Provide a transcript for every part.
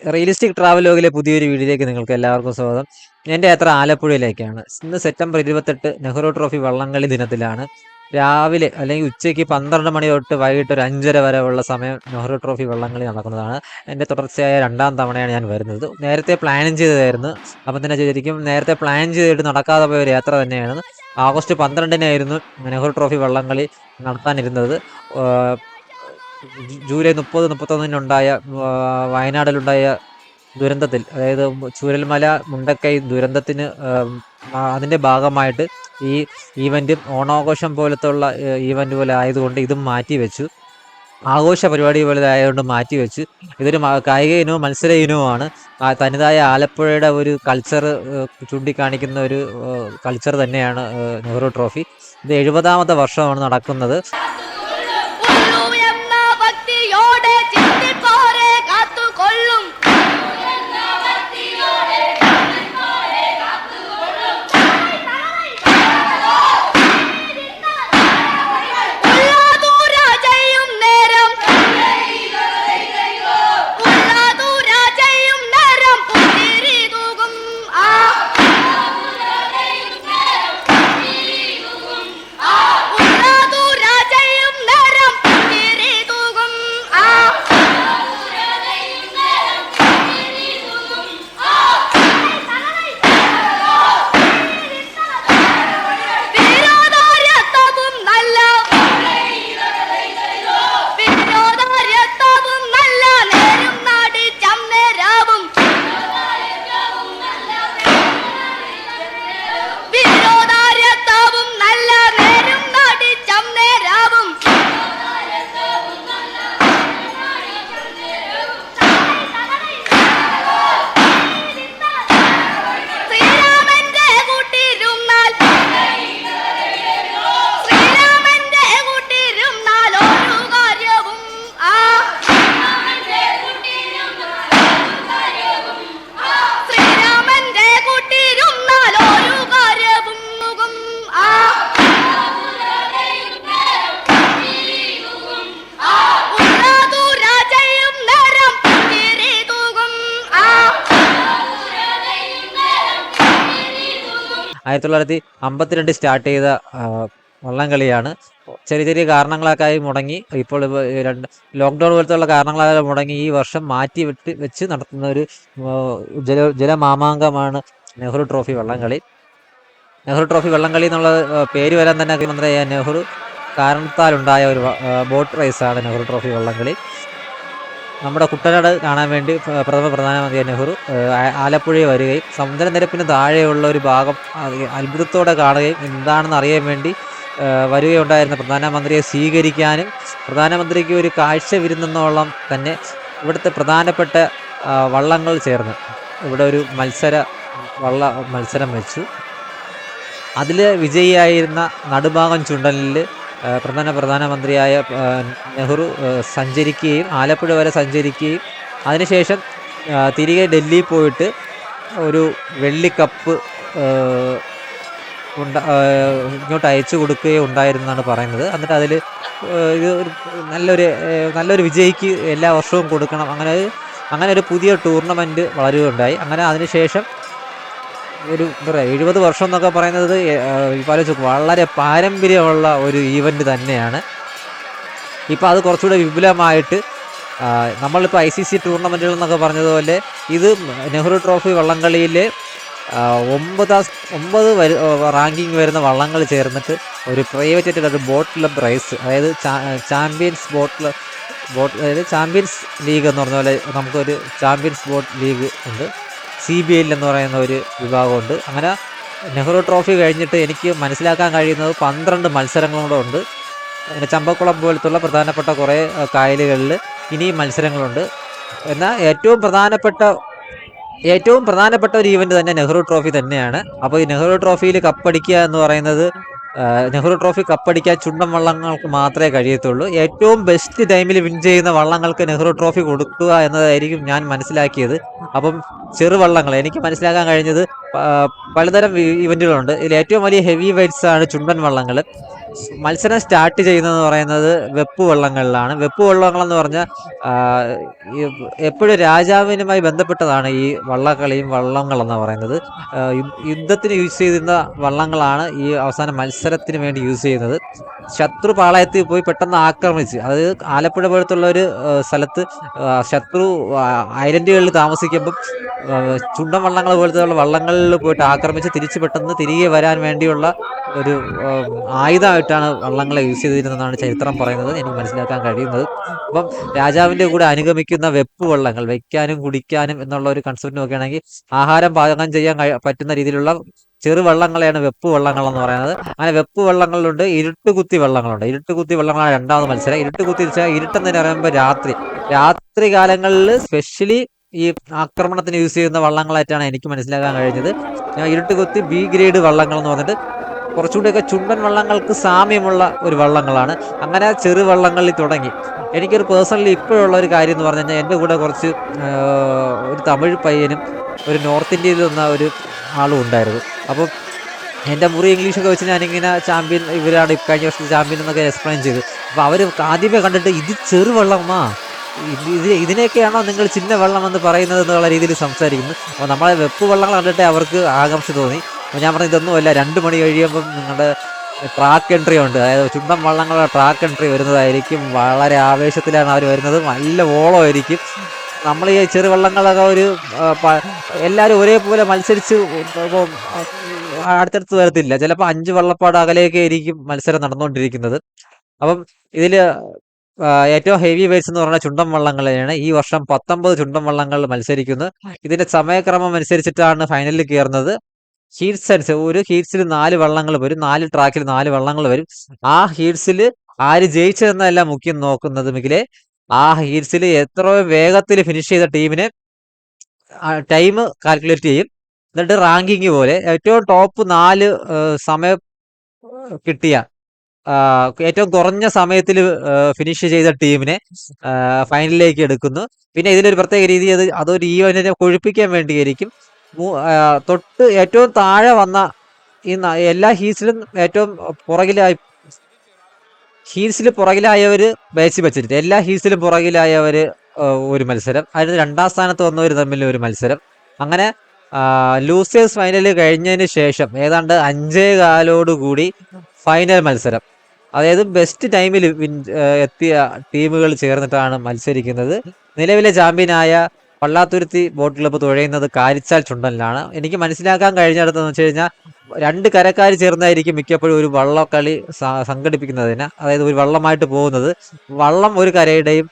Realistic travel ലോഗിലെ പുതിയൊരു വീഡിയോയിലേക്ക് നിങ്ങൾക്ക് എല്ലാവർക്കും സ്വാഗതം. എന്റെ യാത്ര ആലപ്പുഴയിലേക്കാണ്. ഇന്ന് സെപ്റ്റംബർ ഇരുപത്തെട്ട് നെഹ്റു ട്രോഫി വള്ളംകളി ദിനത്തിലാണ്. രാവിലെ അല്ലെങ്കിൽ ഉച്ചയ്ക്ക് പന്ത്രണ്ട് മണി തൊട്ട് വൈകിട്ട് ഒരു അഞ്ചര വരെ ഉള്ള സമയം നെഹ്റു ട്രോഫി വള്ളംകളി നടക്കുന്നതാണ്. എന്റെ തുടർച്ചയായ രണ്ടാം തവണയാണ് ഞാൻ വരുന്നത്. നേരത്തെ പ്ലാൻ ചെയ്തതായിരുന്നു. അപ്പം തന്നെ ശരിക്കും നേരത്തെ പ്ലാൻ ചെയ്തിട്ട് നടക്കാതെ പോയ ഒരു യാത്ര തന്നെയാണ്. ആഗസ്റ്റ് പന്ത്രണ്ടിനായിരുന്നു നെഹ്റു ട്രോഫി വള്ളംകളി നടത്താനിരുന്നത്. ജൂലൈ മുപ്പത് മുപ്പത്തൊന്നിനുണ്ടായ വയനാടിലുണ്ടായ ദുരന്തത്തിൽ അതായത് ചൂരൽമല മുണ്ടക്കൈ ദുരന്തത്തിന് അതിന്റെ ഭാഗമായിട്ട് ഈ ഈവന്റും ഓണാഘോഷം പോലത്തുള്ള ഈവന്റ് പോലെ ആയതുകൊണ്ട് ഇതും മാറ്റി വെച്ചു. ആഘോഷ പരിപാടി പോലെ ആയതുകൊണ്ട് മാറ്റി വെച്ച്. ഇതൊരു കായിക ഇനവും മത്സര ഇനവുമാണ്. തനതായ ആലപ്പുഴയുടെ ഒരു കൾച്ചർ ചൂണ്ടിക്കാണിക്കുന്ന ഒരു കൾച്ചർ തന്നെയാണ് നെഹ്റു ട്രോഫി. ഇത് എഴുപതാമത്തെ വർഷമാണ് നടക്കുന്നത്. ആയിരത്തി തൊള്ളായിരത്തി അമ്പത്തിരണ്ട് സ്റ്റാർട്ട് ചെയ്ത വള്ളം വള്ളംകളിയാണ്. ചെറിയ ചെറിയ കാരണങ്ങളൊക്കെ മുടങ്ങി. ഇപ്പോൾ രണ്ട് ലോക്ക്ഡൗൺ പോലത്തുള്ള കാരണങ്ങളായാലും മുടങ്ങി. ഈ വർഷം മാറ്റി വിട്ട് വെച്ച് നടത്തുന്ന ഒരു ജല ജലമാമാങ്കമാണ് നെഹ്റു ട്രോഫി വള്ളംകളി. നെഹ്റു ട്രോഫി വള്ളംകളി എന്നുള്ള പേര് വരാൻ തന്നെ നെഹ്റു കാരണത്താലുണ്ടായ ഒരു ബോട്ട് റേസാണ് നെഹ്റു ട്രോഫി വള്ളംകളി. നമ്മുടെ കുട്ടനാട് കാണാൻ വേണ്ടി പ്ര- പ്രഥമ പ്രധാനമന്ത്രി നെഹ്റു ആലപ്പുഴയിൽ വരികയും സമുദ്രനിരപ്പിന് താഴെയുള്ള ഒരു ഭാഗം അത്ഭുതത്തോടെ കാണുകയും എന്താണെന്ന് അറിയാൻ വേണ്ടി വരികയുണ്ടായിരുന്ന പ്രധാനമന്ത്രിയെ സ്വീകരിക്കാനും പ്രധാനമന്ത്രിക്ക് ഒരു കാഴ്ച വിരുന്നെന്നോളം തന്നെ ഇവിടുത്തെ പ്രധാനപ്പെട്ട വള്ളങ്ങൾ ചേർന്ന് ഇവിടെ ഒരു മത്സര വള്ള മത്സരം വെച്ചു. അതിൽ വിജയിയായിരുന്ന നടുഭാഗം ചുണ്ടലിൽ പ്രധാന പ്രധാനമന്ത്രിയായ നെഹ്റു സഞ്ചരിക്കുകയും ആലപ്പുഴ വരെ സഞ്ചരിക്കുകയും അതിനുശേഷം തിരികെ ഡൽഹിയിൽ പോയിട്ട് ഒരു വെള്ളിക്കപ്പ് ഉണ്ട ഇങ്ങോട്ട് അയച്ചു കൊടുക്കുകയും ഉണ്ടായിരുന്നാണ് പറയുന്നത്. എന്നിട്ട് അതിൽ ഇത് ഒരു നല്ലൊരു നല്ലൊരു വിജയിക്ക് എല്ലാ വർഷവും കൊടുക്കണം. അങ്ങനെ അങ്ങനെ ഒരു പുതിയ ടൂർണമെന്റ് വളരുകയുണ്ടായി. അങ്ങനെ അതിനുശേഷം ഒരു എന്താ പറയുക എഴുപത് വർഷം എന്നൊക്കെ പറയുന്നത് പാലിച്ചു വളരെ പാരമ്പര്യമുള്ള ഒരു ഈവന്റ് തന്നെയാണ്. ഇപ്പോൾ അത് കുറച്ചുകൂടെ വിപുലമായിട്ട് നമ്മളിപ്പോൾ ഐ സി സി ടൂർണമെന്റുകൾ എന്നൊക്കെ പറഞ്ഞതുപോലെ ഇത് നെഹ്റു ട്രോഫി വള്ളംകളിയിലെ ഒമ്പതാം ഒമ്പത് റാങ്കിങ് വരുന്ന വള്ളങ്ങൾ ചേർന്നിട്ട് ഒരു പ്രൈവറ്റ് ആയിട്ടുള്ള ഒരു ബോട്ട് പ്രൈസ് അതായത് ചാമ്പ്യൻസ് ബോട്ടിൽ ബോട്ട് അതായത് ചാമ്പ്യൻസ് ലീഗ് എന്ന് പറഞ്ഞ പോലെ നമുക്കൊരു ചാമ്പ്യൻസ് ബോട്ട് ലീഗ് ഉണ്ട്. സി ബി എൽ എന്ന് പറയുന്ന ഒരു വിഭാഗമുണ്ട്. അങ്ങനെ നെഹ്റു ട്രോഫി കഴിഞ്ഞിട്ട് എനിക്ക് മനസ്സിലാക്കാൻ കഴിയുന്നത് പന്ത്രണ്ട് മത്സരങ്ങളും കൂടെ ഉണ്ട്. പിന്നെ ചമ്പക്കുളം പോലത്തുള്ള പ്രധാനപ്പെട്ട കുറേ കായലുകളിൽ ഇനിയും മത്സരങ്ങളുണ്ട്. എന്നാൽ ഏറ്റവും പ്രധാനപ്പെട്ട ഏറ്റവും പ്രധാനപ്പെട്ട ഒരു ഈവന്റ് തന്നെ നെഹ്റു ട്രോഫി തന്നെയാണ്. അപ്പോൾ ഈ നെഹ്റു ട്രോഫിയിൽ കപ്പടിക്കുക എന്ന് പറയുന്നത് നെഹ്റു ട്രോഫി കപ്പടിക്കാൻ ചുണ്ടൻ വള്ളങ്ങൾക്ക് മാത്രമേ കഴിയത്തുള്ളൂ. ഏറ്റവും ബെസ്റ്റ് ടൈമിൽ വിൻ ചെയ്യുന്ന വള്ളങ്ങൾക്ക് നെഹ്റു ട്രോഫി കൊടുക്കുക എന്നതായിരിക്കും ഞാൻ മനസ്സിലാക്കിയത്. അപ്പം ചെറുവള്ളങ്ങൾ എനിക്ക് മനസ്സിലാക്കാൻ കഴിഞ്ഞത് പലതരം ഇവന്റുകളുണ്ട് ഇതിൽ ഏറ്റവും വലിയ ഹെവി വെയ്റ്റ്സ് ആണ് ചുണ്ടൻ വള്ളങ്ങൾ. മത്സരം സ്റ്റാർട്ട് ചെയ്യുന്നതെന്ന് പറയുന്നത് വെപ്പ് വള്ളങ്ങളിലാണ്. വെപ്പ് വള്ളങ്ങൾ എന്ന് പറഞ്ഞാൽ എപ്പോഴും രാജാവിനുമായി ബന്ധപ്പെട്ടതാണ് ഈ വള്ളക്കളിയും വള്ളങ്ങളെന്ന് പറയുന്നത്. യുദ്ധത്തിന് യൂസ് ചെയ്തിരുന്ന വള്ളങ്ങളാണ് ഈ അവസാന മത്സരത്തിന് വേണ്ടി യൂസ് ചെയ്യുന്നത്. ശത്രു പാളയത്തിൽ പോയി പെട്ടെന്ന് ആക്രമിച്ച് അത് ആലപ്പുഴ പോലത്തുള്ള ഒരു സ്ഥലത്ത് ശത്രു ഐലൻഡുകളിൽ താമസിക്കുമ്പം ചുണ്ടൻ വള്ളങ്ങൾ പോലത്തെ വള്ളങ്ങളിൽ പോയിട്ട് ആക്രമിച്ച് തിരിച്ച് പെട്ടെന്ന് തിരികെ വരാൻ വേണ്ടിയുള്ള ഒരു ആയുധമായിട്ടാണ് വള്ളങ്ങളെ യൂസ് ചെയ്തിരുന്നതെന്നാണ് ചരിത്രം പറയുന്നത്. എനിക്ക് മനസ്സിലാക്കാൻ കഴിയുന്നത്. അപ്പം രാജാവിന്റെ കൂടെ അനുഗമിക്കുന്ന വെപ്പ് വള്ളങ്ങൾ വയ്ക്കാനും കുടിക്കാനും എന്നുള്ള ഒരു കൺസെപ്റ്റ് നോക്കുകയാണെങ്കിൽ ആഹാരം പാചകം ചെയ്യാൻ പറ്റുന്ന രീതിയിലുള്ള ചെറു വള്ളങ്ങളെയാണ് വെപ്പ് വള്ളങ്ങൾ എന്ന് പറയുന്നത്. അങ്ങനെ വെപ്പ് വള്ളങ്ങളുണ്ട് ഇരുട്ടുകുത്തി വള്ളങ്ങളുണ്ട്. ഇരുട്ടുകുത്തി വള്ളങ്ങളാണ് രണ്ടാമത് മത്സരം. ഇരുട്ടുകുത്തി വെച്ചാൽ ഇരുട്ടെന്ന് പറയുമ്പോൾ രാത്രി. രാത്രി കാലങ്ങളിൽ സ്പെഷ്യലി ഈ ആക്രമണത്തിന് യൂസ് ചെയ്യുന്ന വള്ളങ്ങളായിട്ടാണ് എനിക്ക് മനസ്സിലാക്കാൻ കഴിഞ്ഞത്. ഇരുട്ടുകുത്തി ബി ഗ്രേഡ് വള്ളങ്ങൾ എന്ന് പറഞ്ഞിട്ട് കുറച്ചുകൂടിയൊക്കെ ചുണ്ടൻ വള്ളങ്ങൾക്ക് സാമ്യമുള്ള ഒരു വള്ളങ്ങളാണ്. അങ്ങനെ ചെറു വള്ളങ്ങളിൽ തുടങ്ങി. എനിക്കൊരു പേഴ്സണലി ഇപ്പോഴുള്ള ഒരു കാര്യം എന്ന് പറഞ്ഞു കഴിഞ്ഞാൽ എന്റെ കൂടെ കുറച്ച് ഒരു തമിഴ് പയ്യനും ഒരു നോർത്ത് ഇന്ത്യയിൽ നിന്ന ഒരു ആളും ഉണ്ടായിരുന്നു. അപ്പം എന്റെ മുറി ഇംഗ്ലീഷൊക്കെ വെച്ച് ഞാനിങ്ങനെ ചാമ്പ്യൻ ഇവരാണ് കഴിഞ്ഞ വർഷത്തെ ചാമ്പ്യൻ എന്നൊക്കെ എക്സ്പ്ലെയിൻ ചെയ്തു. അപ്പോൾ അവർ ആദ്യമേ കണ്ടിട്ട് ഇത് ചെറു വെള്ളമാ. ഇത് ഇത് ഇതിനെയൊക്കെയാണോ നിങ്ങൾ ചിന്ന വെള്ളം എന്ന് പറയുന്നത് എന്നുള്ള രീതിയിൽ സംസാരിക്കുന്നു. അപ്പോൾ നമ്മളെ വെപ്പ് വെള്ളങ്ങൾ കണ്ടിട്ട് അവർക്ക് ആകാംക്ഷ തോന്നി. അപ്പോൾ ഞാൻ പറഞ്ഞു ഇതൊന്നുമല്ല രണ്ട് മണി കഴിയുമ്പം നിങ്ങളുടെ ട്രാക്ക് എൻട്രി ഉണ്ട്. അതായത് ചുണ്ടൻ വള്ളങ്ങളുടെ ട്രാക്ക് എൻട്രി വരുന്നതായിരിക്കും. വളരെ ആവേശത്തിലാണ് അവർ വരുന്നത്. നല്ല ഓളമായിരിക്കും. നമ്മൾ ഈ ചെറുവള്ളങ്ങളൊക്കെ ഒരു എല്ലാവരും ഒരേപോലെ മത്സരിച്ച് അടുത്തടുത്ത് വരത്തില്ല. ചിലപ്പോൾ അഞ്ച് വള്ളപ്പാട് അകലെയൊക്കെ ആയിരിക്കും മത്സരം നടന്നുകൊണ്ടിരിക്കുന്നത്. അപ്പം ഇതിൽ ഏറ്റവും ഹെവി വെയ്റ്റ്സ് എന്ന് പറഞ്ഞാൽ ചുണ്ടൻ വള്ളങ്ങളെയാണ്. ഈ വർഷം പത്തൊമ്പത് ചുണ്ടൻ വള്ളങ്ങൾ മത്സരിക്കുന്നു. ഇതിന്റെ സമയക്രമം അനുസരിച്ചിട്ടാണ് ഫൈനലിൽ കയറുന്നത് ഹീറ്റ്സ് അനുസരിച്ച് ഒരു ഹീറ്റ്സിൽ നാല് വള്ളങ്ങൾ വരും നാല് ട്രാക്കിൽ നാല് വള്ളങ്ങൾ വരും. ആ ഹീറ്റ്സിൽ ആര് ജയിച്ചതെന്നല്ല മുഖ്യം നോക്കുന്നത് മികിലെ ആ ഹീറ്റ്സിൽ എത്ര വേഗത്തിൽ ഫിനിഷ് ചെയ്ത ടീമിനെ ടൈം കാൽക്കുലേറ്റ് ചെയ്യും. എന്നിട്ട് റാങ്കിങ് പോലെ ഏറ്റവും ടോപ്പ് നാല് സമയം കിട്ടിയ ഏറ്റവും കുറഞ്ഞ സമയത്തിൽ ഫിനിഷ് ചെയ്ത ടീമിനെ ഫൈനലിലേക്ക് എടുക്കുന്നു. പിന്നെ ഇതിലൊരു പ്രത്യേക രീതി അത് അതൊരു ഈവനെ കൊഴുപ്പിക്കാൻ വേണ്ടിയായിരിക്കും. തൊട്ട് ഏറ്റവും താഴെ വന്ന ഈ എല്ലാ ഹീൽസിലും ഏറ്റവും പുറകിലായി ഹീൽസിൽ പുറകിലായവർ ബാച്ച് വെച്ചിട്ട് എല്ലാ ഹീൽസിലും പുറകിലായവർ ഒരു മത്സരം. അതിന് രണ്ടാം സ്ഥാനത്ത് വന്നവർ തമ്മിൽ ഒരു മത്സരം. അങ്ങനെ ലൂസേഴ്സ് ഫൈനൽ കഴിഞ്ഞതിന് ശേഷം ഏതാണ്ട് അഞ്ചേ കാലോടുകൂടി ഫൈനൽ മത്സരം. അതായത് ബെസ്റ്റ് ടൈമിൽ എത്തിയ ടീമുകൾ ചേർന്നിട്ടാണ് മത്സരിക്കുന്നത്. നിലവിലെ ചാമ്പ്യനായ പള്ളാത്തുരുത്തി ബോട്ട് ക്ലബ്ബ് തുഴയുന്നത് കാരിച്ചാൽ ചുണ്ടലിലാണ്. എനിക്ക് മനസ്സിലാക്കാൻ കഴിഞ്ഞിടത്തെന്ന് വെച്ച് കഴിഞ്ഞാൽ രണ്ട് കരക്കാർ ചേർന്നായിരിക്കും മിക്കപ്പോഴും ഒരു വള്ളക്കളി സംഘടിപ്പിക്കുന്നതിന്. അതായത് ഒരു വള്ളമായിട്ട് പോകുന്നത്. വള്ളം ഒരു കരയുടെയും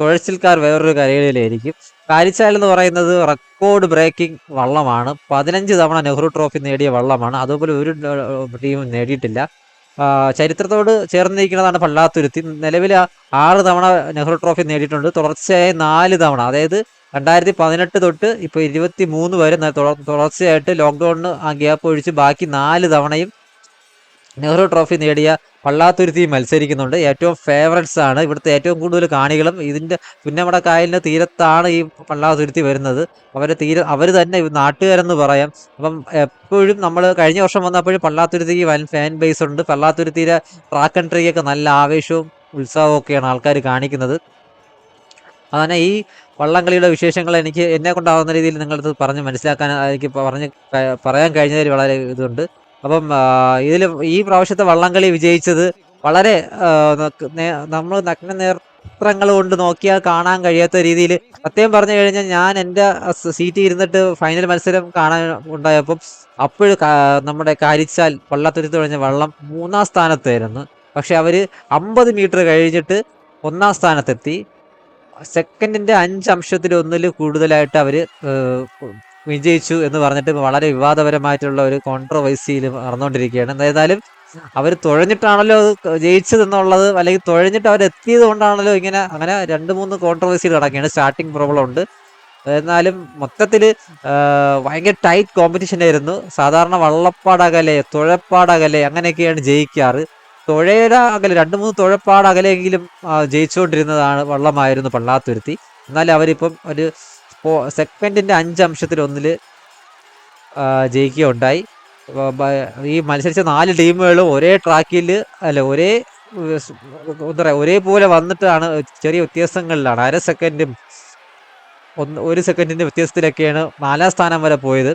തുഴച്ചിൽക്കാർ വേറൊരു കരയിലായിരിക്കും കാരിച്ചാൽ എന്ന് പറയുന്നത് റെക്കോർഡ് ബ്രേക്കിംഗ് വള്ളമാണ്. പതിനഞ്ച് തവണ നെഹ്റു ട്രോഫി നേടിയ വള്ളമാണ്. അതുപോലെ ഒരു ടീമും നേടിയിട്ടില്ല. ചരിത്രത്തോട് ചരിത്രത്തോട് ചേർന്നിരിക്കുന്നതാണ് പള്ളാത്തുരുത്തി. നിലവിൽ ആറ് തവണ നെഹ്റു ട്രോഫി നേടിയിട്ടുണ്ട്. തുടർച്ചയായി നാല് തവണ. അതായത് രണ്ടായിരത്തി പതിനെട്ട് തൊട്ട് ഇപ്പോൾ ഇരുപത്തി മൂന്ന് വരെ തുടർച്ചയായിട്ട് ലോക്ക്ഡൌണിന് ആ ഗ്യാപ്പ് ഒഴിച്ച് ബാക്കി നാല് തവണയും നെഹ്റു ട്രോഫി നേടിയ പള്ളാത്തുരുത്തി മത്സരിക്കുന്നുണ്ട്. ഏറ്റവും ഫേവറേറ്റ്സ് ആണ്. ഇവിടുത്തെ ഏറ്റവും കൂടുതൽ കാണികളും ഇതിന്റെ പുന്നമട കായലിന്റെ തീരത്താണ് ഈ പള്ളാത്തുരുത്തി വരുന്നത്. അവരെ തീര അവർ തന്നെ നാട്ടുകാരെന്ന് പറയാം. അപ്പം എപ്പോഴും നമ്മൾ കഴിഞ്ഞ വർഷം വന്നപ്പോഴും പള്ളാത്തുരുത്തിക്ക് വൻ ഫാൻ ബേസ് ഉണ്ട്. പള്ളാത്തുരുത്തിയിലെ ട്രാക്ക് ആൻഡ് നല്ല ആവേശവും ഉത്സാഹവും ഒക്കെയാണ് ആൾക്കാർ കാണിക്കുന്നത്. അതന്നെ ഈ വള്ളംകളിയുടെ വിശേഷങ്ങൾ എനിക്ക് എന്നെ കൊണ്ടാവുന്ന രീതിയിൽ നിങ്ങളത് പറഞ്ഞ് മനസ്സിലാക്കാൻ എനിക്ക് പറഞ്ഞ് പറയാൻ കഴിഞ്ഞതിൽ വളരെ ഇതുണ്ട്. അപ്പം ഇതിൽ ഈ പ്രാവശ്യത്തെ വള്ളംകളി വിജയിച്ചത് വളരെ നമ്മൾ നഗ്ന നേത്രങ്ങൾ കൊണ്ട് നോക്കിയാൽ കാണാൻ കഴിയാത്ത രീതിയിൽ സത്യം പറഞ്ഞു കഴിഞ്ഞാൽ ഞാൻ എന്റെ സീറ്റിൽ ഇരുന്നിട്ട് ഫൈനൽ മത്സരം കാണാൻ ഉണ്ടായപ്പം അപ്പോഴും നമ്മുടെ കാരിച്ചാൽ വള്ളത്തുരുത്ത് കഴിഞ്ഞ വള്ളം മൂന്നാം സ്ഥാനത്തായിരുന്നു. പക്ഷെ അവർ അമ്പത് മീറ്റർ കഴിഞ്ഞിട്ട് ഒന്നാം സ്ഥാനത്തെത്തി. സെക്കൻഡിന്റെ അഞ്ച് അംശത്തിൽ ഒന്നിൽ കൂടുതലായിട്ട് അവർ വിജയിച്ചു എന്ന് പറഞ്ഞിട്ട് വളരെ വിവാദപരമായിട്ടുള്ള ഒരു കോൺട്രവേഴ്സിയിൽ നടന്നുകൊണ്ടിരിക്കുകയാണ് എന്തായാലും അവർ തുഴഞ്ഞിട്ടാണല്ലോ അത് ജയിച്ചതെന്നുള്ളത് അല്ലെങ്കിൽ തുഴഞ്ഞിട്ട് അവർ എത്തിയത് കൊണ്ടാണല്ലോ ഇങ്ങനെ അങ്ങനെ രണ്ട് മൂന്ന് കോൺട്രവേഴ്സികൾ നടക്കുകയാണ്. സ്റ്റാർട്ടിങ് പ്രോബ്ലം ഉണ്ട്. എന്നാലും മൊത്തത്തിൽ ഭയങ്കര ടൈറ്റ് കോമ്പറ്റീഷൻ ആയിരുന്നു. സാധാരണ വള്ളപ്പാടകലെ തുഴപ്പാടകലെ അങ്ങനെയൊക്കെയാണ് ജയിക്കാറ്. തുഴയുടെ അകലെ രണ്ട് മൂന്ന് തുഴപ്പാട് അകലെയെങ്കിലും ആ, ജയിച്ചുകൊണ്ടിരുന്നതാണ് വള്ളമായിരുന്നു പള്ളാത്തുരുത്തി. എന്നാൽ അവരിപ്പം ഒരു സെഗ്മെന്റിന്റെ അഞ്ച് അംശത്തിൽ ഒന്നിൽ ജയിക്കുകയുണ്ടായി. ഈ മത്സരിച്ച നാല് ടീമുകളും ഒരേ ട്രാക്കിൽ അല്ല ഒരേ എന്താ പറയുക ഒരേപോലെ വന്നിട്ടാണ് ചെറിയ വ്യത്യാസങ്ങളിലാണ്. അര സെക്കൻഡും ഒന്ന് ഒരു സെക്കൻഡിന്റെ വ്യത്യാസത്തിലൊക്കെയാണ് നാലാം സ്ഥാനം വരെ പോയത്.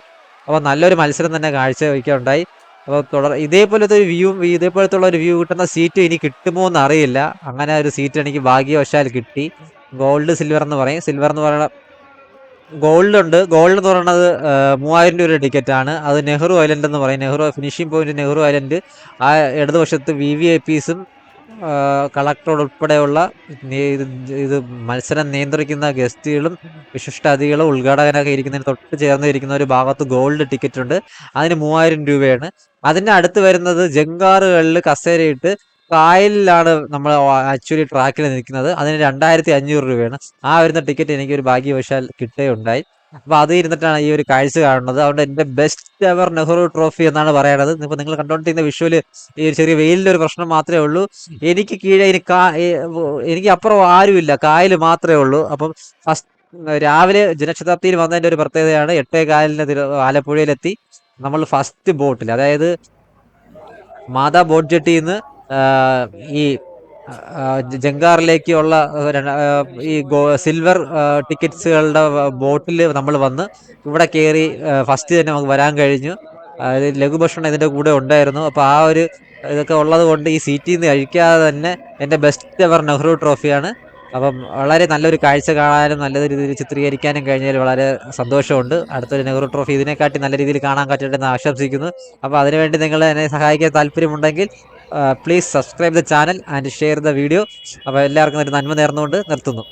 അപ്പോൾ നല്ലൊരു മത്സരം തന്നെ കാഴ്ചവെക്കുകയുണ്ടായി. അപ്പോൾ തുടർ ഇതേപോലത്തെ ഒരു വ്യൂ ഇതേപോലത്തെ ഉള്ള ഒരു വ്യൂ കിട്ടുന്ന സീറ്റ് ഇനി കിട്ടുമോ എന്ന് അറിയില്ല അങ്ങനെ ഒരു സീറ്റ് എനിക്ക് ഭാഗ്യവശാൽ കിട്ടി. ഗോൾഡ് സിൽവർ എന്ന് പറയും. സിൽവർ എന്ന് പറയുന്ന ഗോൾഡ് ഉണ്ട്. ഗോൾഡ് എന്ന് പറയുന്നത് മൂവായിരം രൂപയുടെ ടിക്കറ്റ് ആണ്. അത് നെഹ്റു ഐലൻഡ് എന്ന് പറയും. Nehru finishing point Nehru island ആ ഇടതുവശത്ത് വി വി ഐ പീസും കളക്ടർ ഉൾപ്പെടെയുള്ള ഇത് മത്സരം നിയന്ത്രിക്കുന്ന ഗസ്റ്റുകളും വിശിഷ്ട അതിഥികളും ഉദ്ഘാടകനൊക്കെ ഇരിക്കുന്നതിന് തൊട്ട് ചേർന്ന് ഇരിക്കുന്ന ഒരു ഭാഗത്ത് ഗോൾഡ് ടിക്കറ്റ് ഉണ്ട്. അതിന് മൂവായിരം രൂപയാണ്. അതിന്റെ അടുത്ത് വരുന്നത് ജംഗാറുകളിൽ കസേരയിട്ട് കായലിലാണ് നമ്മൾ ആക്ച്വലി ട്രാക്കിൽ നിൽക്കുന്നത്. അതിന് രണ്ടായിരത്തി അഞ്ഞൂറ് രൂപയാണ്. ആ വരുന്ന ടിക്കറ്റ് എനിക്കൊരു ഭാഗ്യവശാൽ കിട്ടുകയുണ്ടായി. അപ്പൊ അത് ഇരുന്നിട്ടാണ് ഈ ഒരു കാഴ്ച കാണുന്നത്. അതുകൊണ്ട് എന്റെ ബെസ്റ്റ് എവർ നെഹ്റു ട്രോഫി എന്നാണ് പറയുന്നത് ഇപ്പൊ നിങ്ങൾ കണ്ടോണ്ടിരിക്കുന്ന വിഷ്വൽ ഈ ഒരു ചെറിയ വെയിലിന്റെ ഒരു പ്രശ്നം മാത്രമേ ഉള്ളൂ. എനിക്ക് കീഴെ ഇനി കാ എനിക്ക് അപ്പുറം ആരുമില്ല. കായൽ മാത്രമേ ഉള്ളൂ. അപ്പം ഫസ്റ്റ് രാവിലെ ജനശതാബ്ദിയിൽ വന്നതിന്റെ ഒരു പ്രത്യേകതയാണ് എട്ടേ കാലിന് ആലപ്പുഴയിലെത്തി നമ്മൾ ഫസ്റ്റ് ബോട്ടിൽ അതായത് മാതാ ബോട്ട് ജെട്ടിയിൽ നിന്ന് ഈ ആ, ഈ സിൽവർ ടിക്കറ്റ്സുകളുടെ ബോട്ടിൽ നമ്മൾ വന്ന് ഇവിടെ കയറി ഫസ്റ്റ് തന്നെ നമുക്ക് വരാൻ കഴിഞ്ഞു. ലഘുഭക്ഷണം ഇതിന്റെ കൂടെ ഉണ്ടായിരുന്നു. അപ്പോൾ ആ ഒരു ഇതൊക്കെ ഉള്ളത് കൊണ്ട് ഈ സീറ്റിൽ നിന്ന് കഴിക്കാതെ തന്നെ എന്റെ ബെസ്റ്റ് എവർ നെഹ്റു ട്രോഫിയാണ് അപ്പം വളരെ നല്ലൊരു കാഴ്ച കാണാനും നല്ല രീതിയിൽ ചിത്രീകരിക്കാനും കഴിഞ്ഞതിൽ വളരെ സന്തോഷമുണ്ട്. അടുത്തൊരു നെഹ്റു ട്രോഫി ഇതിനെക്കാട്ടി നല്ല രീതിയിൽ കാണാൻ പറ്റട്ടെ എന്ന് ആശംസിക്കുന്നു. അപ്പോൾ അതിനുവേണ്ടി നിങ്ങൾ എന്നെ സഹായിക്കാൻ താല്പര്യമുണ്ടെങ്കിൽ please subscribe the channel and share the video അപ്പോൾ എല്ലാവർക്കും ഒരു നന്മ നേർന്നുകൊണ്ട് നിർത്തുന്നു.